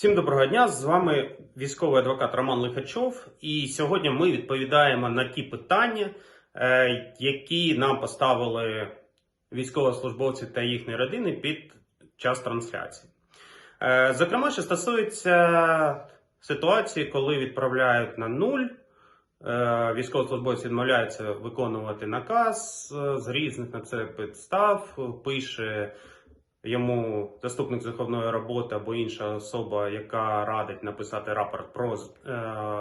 Всім доброго дня! З вами військовий адвокат Роман Лихачов. І сьогодні ми відповідаємо на ті питання, е, які нам поставили військовослужбовці та їхні родини під час трансляції. Е, Зокрема, що стосується ситуації, коли відправляють на нуль, е, військовослужбовець відмовляється виконувати наказ з різних на це підстав, пише йому заступник з виховної роботи або інша особа, яка радить написати рапорт про е,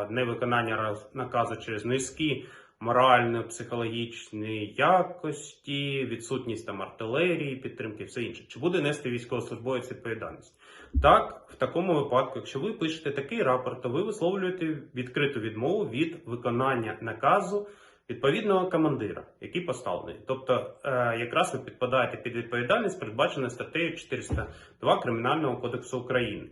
невиконання наказу через низькі морально-психологічні якості, відсутність там артилерії, підтримки, все інше. Чи буде нести військовослужбовець відповідальність? Так, в такому випадку, якщо ви пишете такий рапорт, то ви висловлюєте відкриту відмову від виконання наказу відповідного командира, який поставлений. Тобто, е, якраз ви підпадаєте під відповідальність, передбачена статтею 402 Кримінального кодексу України.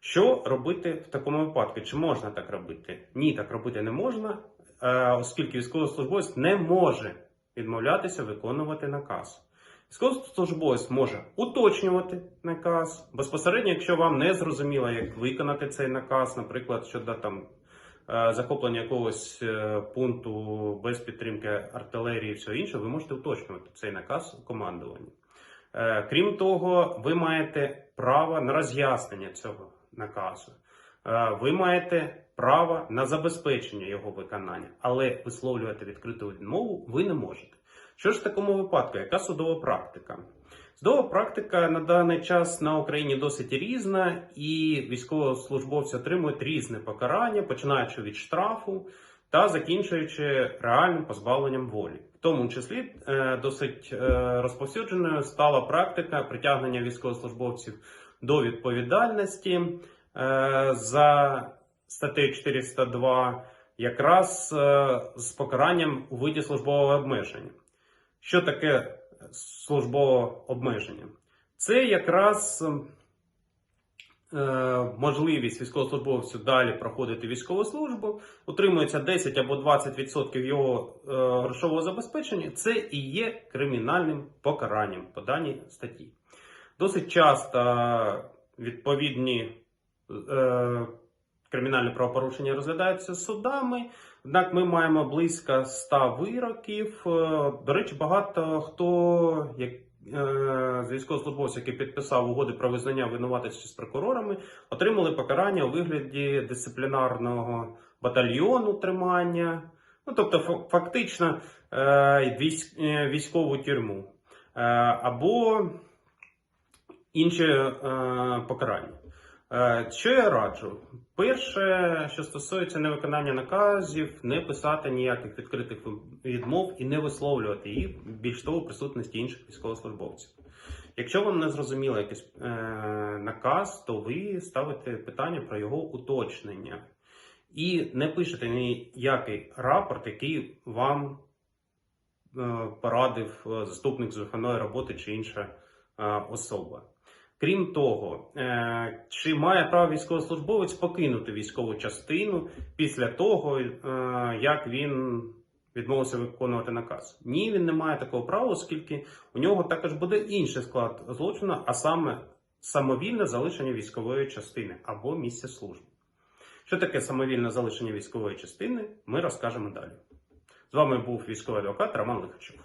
Що робити в такому випадку? Чи можна так робити? Ні, так робити не можна, е, оскільки військовослужбовець не може відмовлятися виконувати наказ. Військовослужбовець може уточнювати наказ безпосередньо, якщо вам не зрозуміло, як виконати цей наказ, наприклад, щодо там захоплення якогось е, пункту без підтримки артилерії і все інше, ви можете уточнювати цей наказ у командуванні. Е, Крім того, ви маєте право на роз'яснення цього наказу. Е, Ви маєте право на забезпечення його виконання, але висловлювати відкриту відмову ви не можете. Що ж в такому випадку? Яка судова практика? Судова практика на даний час на Україні досить різна, і військовослужбовці отримують різне покарання, починаючи від штрафу та закінчуючи реальним позбавленням волі. В тому числі е, досить е, розповсюдженою стала практика притягнення військовослужбовців до відповідальності е, за статтею 402, якраз з покаранням у виді службового обмеження. Що таке службове обмеження? Це якраз е, можливість військовослужбовцю далі проходити військову службу, отримується 10 або 20% його е, грошового забезпечення. Це і є кримінальним покаранням по даній статті. Досить часто відповідні е, кримінальні правопорушення розглядаються судами. Однак ми маємо близько 100 вироків. Е, До речі, багато хто як, е, з військовослужбовців, які підписав угоди про визнання винуватості з прокурорами, отримали покарання у вигляді дисциплінарного батальйону тримання. Ну, тобто, фактично е, військ, військову тюрму. Або інші е, покарання. Е, Що я раджу? Перше, що стосується невиконання наказів, не писати ніяких відкритих відмов і не висловлювати їх більш того присутності інших військовослужбовців. Якщо вам не зрозуміло якийсь е, наказ, то ви ставите питання про його уточнення. І не пишете ніякий рапорт, який вам е, порадив е, заступник з виховної роботи чи інша е, особа. Крім того, е, чи має право військовослужбовець покинути військову частину після того, е, як він відмовився виконувати наказ? Ні, він не має такого права, оскільки у нього також буде інший склад злочину, а саме самовільне залишення військової частини або місця служби. Що таке самовільне залишення військової частини, ми розкажемо далі. З вами був військовий адвокат Роман Лихачов.